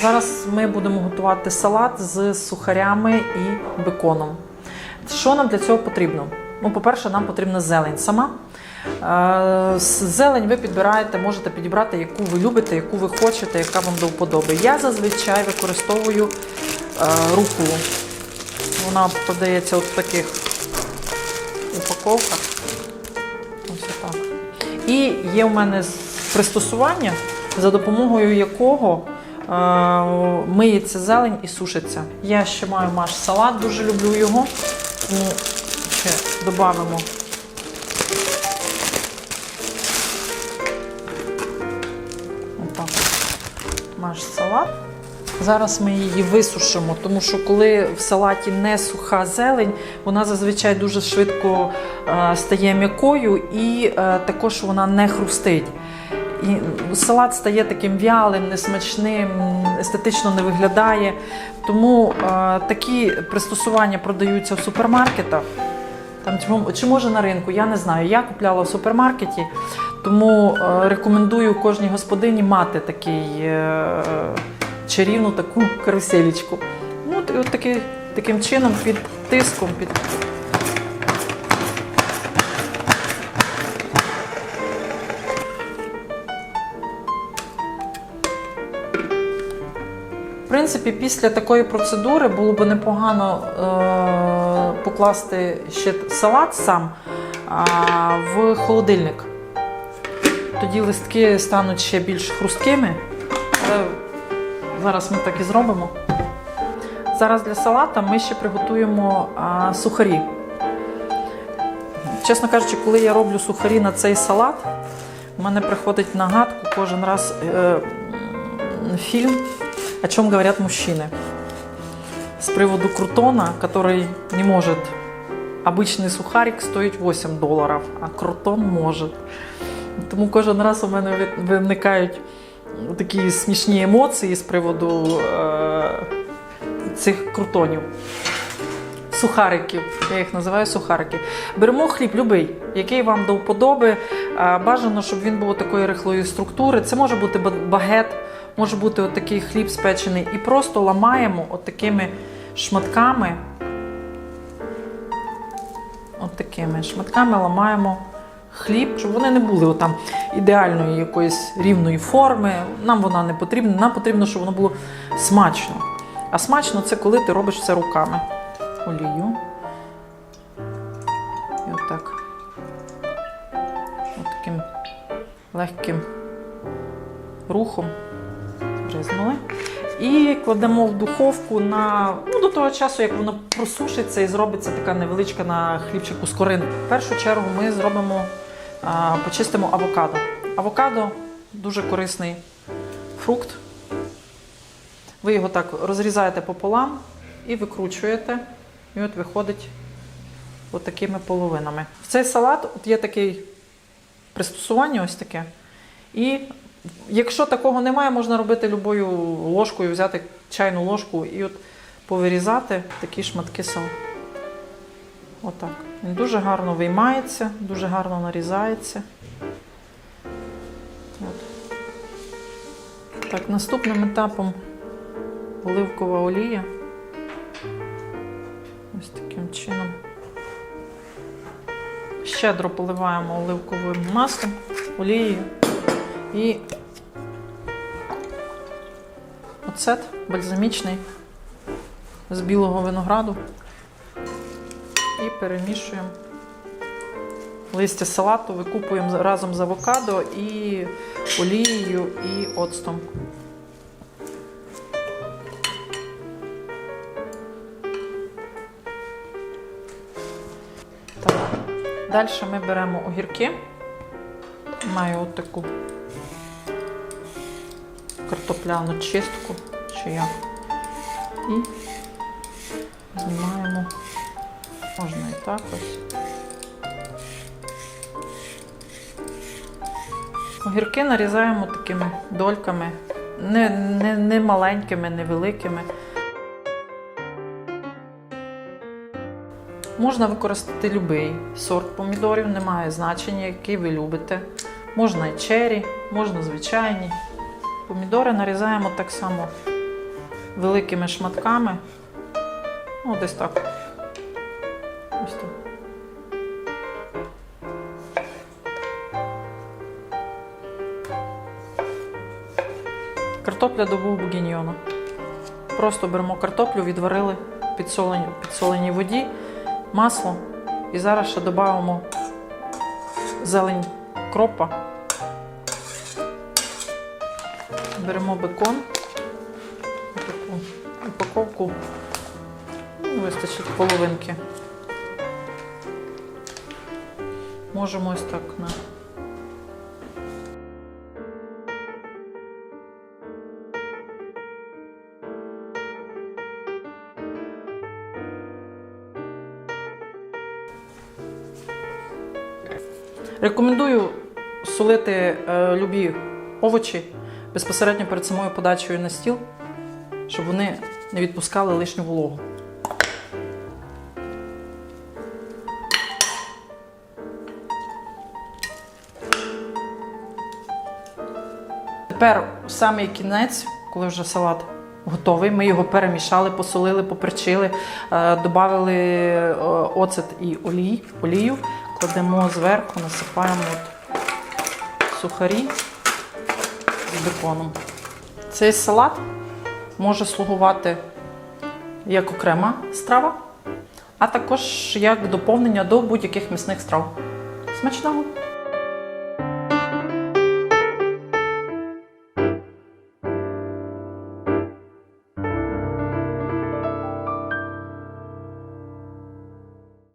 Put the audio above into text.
Зараз ми будемо готувати салат з сухарями і беконом. Що нам для цього потрібно? Ну, по-перше, нам потрібна зелень сама. Е, Зелень ви підбираєте, можете підібрати, яку ви любите, яку ви хочете, яка вам до вподоби. Я зазвичай використовую е, руку. Вона продається от в таких упаковках. Ось отак. І є в мене пристосування, за допомогою якого миється зелень і сушиться. Я ще маю маш салат, дуже люблю його. Тому ще додамо. Отак. Маш салат. Зараз ми її висушимо, тому що коли в салаті не суха зелень, вона зазвичай дуже швидко е, стає м'якою і е, також вона не хрустить. І салат стає таким вялим, несмачним, естетично не виглядає. Тому е, такі пристосування продаються в супермаркетах. Там чи, може на ринку, я не знаю. Я купляла в супермаркеті, тому е, рекомендую кожній господині мати такий е, чарівну таку каруселечку. Ну, от, і от таки, таким чином, під тиском, під. Принципі, після такої процедури було б непогано е- покласти ще салат сам а, в холодильник. Тоді листки стануть ще більш хрусткими. Але зараз ми так і зробимо. Зараз для салата ми ще приготуємо а, сухарі. Чесно кажучи, коли я роблю сухарі на цей салат, у мене приходить на гадку кожен раз е, фільм о чем говорят мужчины. С приводу крутона, который не может обычный сухарик стоїть 8 доларів, а крутон може. Тому кожен раз у мене ви- виникають такі смішні емоції з приводу е, цих крутонів. Сухариків, я їх називаю сухарики. Беремо хліб любий, який вам до вподоби. Бажано, щоб він був такої рихлої структури. Це може бути багет, може бути отакий хліб спечений. І просто ламаємо отакими шматками. Отакими шматками ламаємо хліб, щоб вони не були отам ідеальної якоїсь рівної форми. Нам вона не потрібна. Нам потрібно, щоб воно було смачно. А смачно це коли ти робиш це руками. Олію. І отак. Отаким легким рухом бризнули. І кладемо в духовку на ну, до того часу, як воно просушиться і зробиться така невеличка на хлібчику скоринка. В першу чергу ми зробимо, а, почистимо авокадо. Авокадо дуже корисний фрукт. Ви його так розрізаєте пополам і викручуєте. І от виходить от такими половинами. В цей салат от є таке пристосування, ось таке. І якщо такого немає, можна робити любою ложкою, взяти чайну ложку і от повирізати такі шматки сала. Отак. Він дуже гарно виймається, дуже гарно нарізається. От. Так, наступним етапом оливкова олія. Ось таким чином. Щедро поливаємо оливковим маслом, олією і оцет бальзамічний з білого винограду. І перемішуємо листя салату, викупуємо разом з авокадо і олією і оцтом. Далі ми беремо огірки. Маю от таку картопляну чистку, чи як. І знімаємо. Можна і так ось. Огірки нарізаємо такими дольками, не, не, не маленькими, не Можна використати будь-який сорт помідорів, немає значення, який ви любите. Можна і чері, можна звичайні. Помідори нарізаємо так само великими шматками. Ну, десь так. Ось так. Картопля до бугіньйона. Просто беремо картоплю, відварили в підсоленій воді, масло. І зараз ще додамо зелень кропа. Беремо бекон. Таку упаковку. Ну, Вистачить половинки. Можемо ось так на. Рекомендую солити е, любі овочі безпосередньо перед самою подачею на стіл, щоб вони не відпускали лишню вологу. Тепер у самий кінець, коли вже салат готовий, ми його перемішали, посолили, поперчили, е, додали е, оцет і олій, олію, кладемо зверху, насипаємо от сухарі з беконом. Цей салат може слугувати як окрема страва, а також як доповнення до будь-яких м'ясних страв. Смачного!